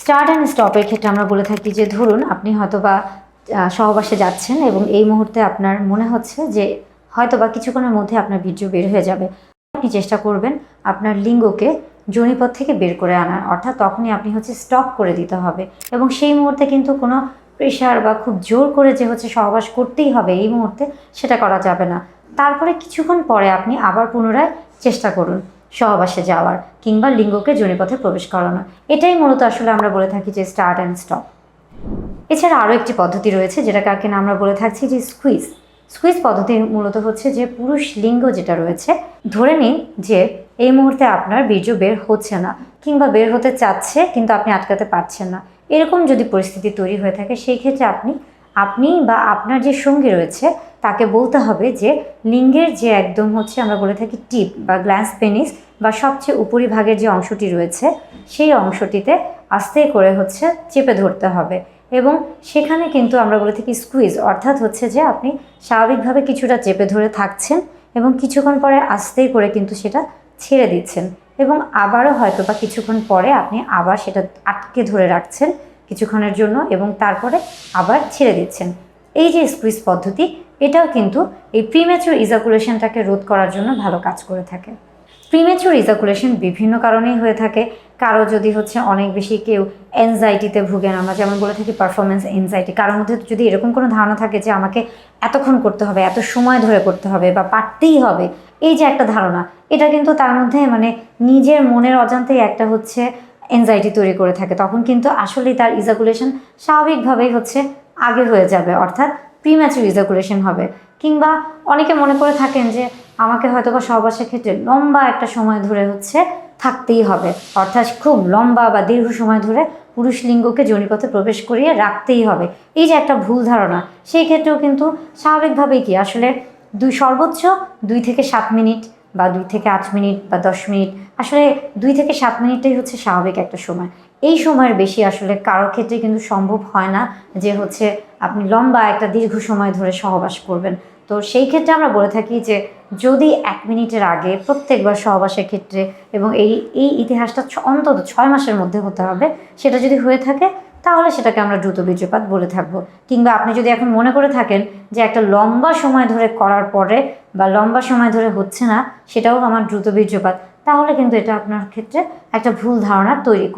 Start and স্টপের ক্ষেত্রে আমরা বলে থাকি যে, ধরুন আপনি হয়তো বা সহবাসে যাচ্ছেন এবং এই মুহূর্তে আপনার মনে হচ্ছে যে, হয়তোবা কিছুক্ষণের মধ্যে আপনার বীর্য বের হয়ে যাবে। আপনি চেষ্টা করবেন আপনার লিঙ্গকে জনিপথ থেকে বের করে আনার। অর্থাৎ তখনই আপনি হচ্ছে স্টপ করে দিতে হবে এবং সেই মুহূর্তে কিন্তু কোনো প্রেশার বা খুব জোর করে যে হচ্ছে সহবাস করতেই হবে এই মুহূর্তে সেটা করা যাবে না। তারপরে কিছুক্ষণ পরে আপনি আবার পুনরায় চেষ্টা করুন। সহবাসে যাওয়ার কিংবা লিঙ্গকে জনিপথে প্রবেশ করানো এটাই মূলত আসলে আমরা বলে থাকি যে স্টার্ট অ্যান্ড স্টপ এছাড়া আরও একটি পদ্ধতি রয়েছে যেটাকে কিনা আমরা বলে থাকছি যে স্কুইজ স্কুইজ পদ্ধতি মূলত হচ্ছে যে পুরুষ লিঙ্গ যেটা রয়েছে, ধরে নিন যে এই মুহূর্তে আপনার বীর্য বের হচ্ছে না কিংবা বের হতে চাচ্ছে কিন্তু আপনি আটকাতে পারছেন না। এরকম যদি পরিস্থিতি তৈরি হয়ে থাকে, সেই ক্ষেত্রে আপনি আপনি বা আপনার যে সঙ্গী রয়েছে, তাকে বলতে হবে যে লিঙ্গের যে একদম হচ্ছে আমরা বলে থাকি টিপ বা গ্ল্যান্স পেনিস বা সবচেয়ে উপরিভাগের যে অংশটি রয়েছে, সেই অংশটিতে আস্তে করে হচ্ছে চেপে ধরতে হবে। এবং সেখানে কিন্তু আমরা বলে থাকি স্কুইজ অর্থাৎ হচ্ছে যে আপনি স্বাভাবিকভাবে কিছুটা চেপে ধরে থাকছেন এবং কিছুক্ষণ পরে আস্তে করে কিন্তু সেটা ছেড়ে দিচ্ছেন। এবং আবারও হয়তো বা কিছুক্ষণ পরে আপনি আবার সেটা আটকে ধরে রাখছেন। কিছুক্ষণের জন্য এবং তারপরে আবার ছেড়ে দিচ্ছেন। এই যে স্কুইজ পদ্ধতি, এটাও কিন্তু এই প্রিম্যাচুর ইজাকুলেশনটাকে রোধ করার জন্য ভালো কাজ করে থাকে। প্রিমেচুর ইজাকুলেশন বিভিন্ন কারণেই হয়ে থাকে। কারও যদি হচ্ছে অনেক বেশি কেউ এনজাইটিতে ভুগেন, আমরা যেমন বলে থাকি পারফরমেন্স এনজাইটি কারোর মধ্যে যদি এরকম কোনো ধারণা থাকে যে আমাকে এতক্ষণ করতে হবে, এত সময় ধরে করতে হবে বা পারতেই হবে, এই যে একটা ধারণা, এটা কিন্তু তার মধ্যে মানে নিজের মনের অজান্তেই একটা হচ্ছে এনজাইটি তৈরি করে থাকে, তখন কিন্তু আসলেই তার ইজাকুলেশন স্বাভাবিকভাবেই হচ্ছে আগে হয়ে যাবে, অর্থাৎ প্রিম্যাচুর ইজাকুলেশন হবে। কিংবা অনেকে মনে করে থাকেন যে আমাকে হয়তো বা সহবাসের ক্ষেত্রে লম্বা একটা সময় ধরে হচ্ছে থাকতেই হবে, অর্থাৎ খুব লম্বা বা দীর্ঘ সময় ধরে পুরুষ লিঙ্গকে জনিপথে প্রবেশ করিয়ে রাখতেই হবে। এই যে একটা ভুল ধারণা, সেই ক্ষেত্রেও কিন্তু স্বাভাবিকভাবেই কি আসলে দুই সর্বোচ্চ দুই থেকে সাত মিনিট বা দুই থেকে আট মিনিট বা দশ মিনিট, আসলে দুই থেকে সাত মিনিটটাই হচ্ছে স্বাভাবিক একটা সময়। এই সময়ের বেশি আসলে কারও ক্ষেত্রে কিন্তু সম্ভব হয় না যে হচ্ছে আপনি লম্বা একটা দীর্ঘ সময় ধরে সহবাস করবেন। তো সেই ক্ষেত্রে আমরা বলে থাকি যে যদি এক মিনিটের আগে প্রত্যেকবার সহবাসের ক্ষেত্রে এবং এই এই ইতিহাসটা অন্তত ছয় মাসের মধ্যে হতে হবে, সেটা যদি হয়ে থাকে তাহলে সেটাকে আমরা দ্রুত বীর্যপাত বলে থাকব। কিংবা আপনি যদি এখন মনে করে থাকেন যে একটা লম্বা সময় ধরে করার পরে বা লম্বা সময় ধরে হচ্ছে না, সেটাও আমার দ্রুত বীর্যপাত তাহলে কিন্তু এটা আপনার ক্ষেত্রে একটা ভুল ধারণা তৈরি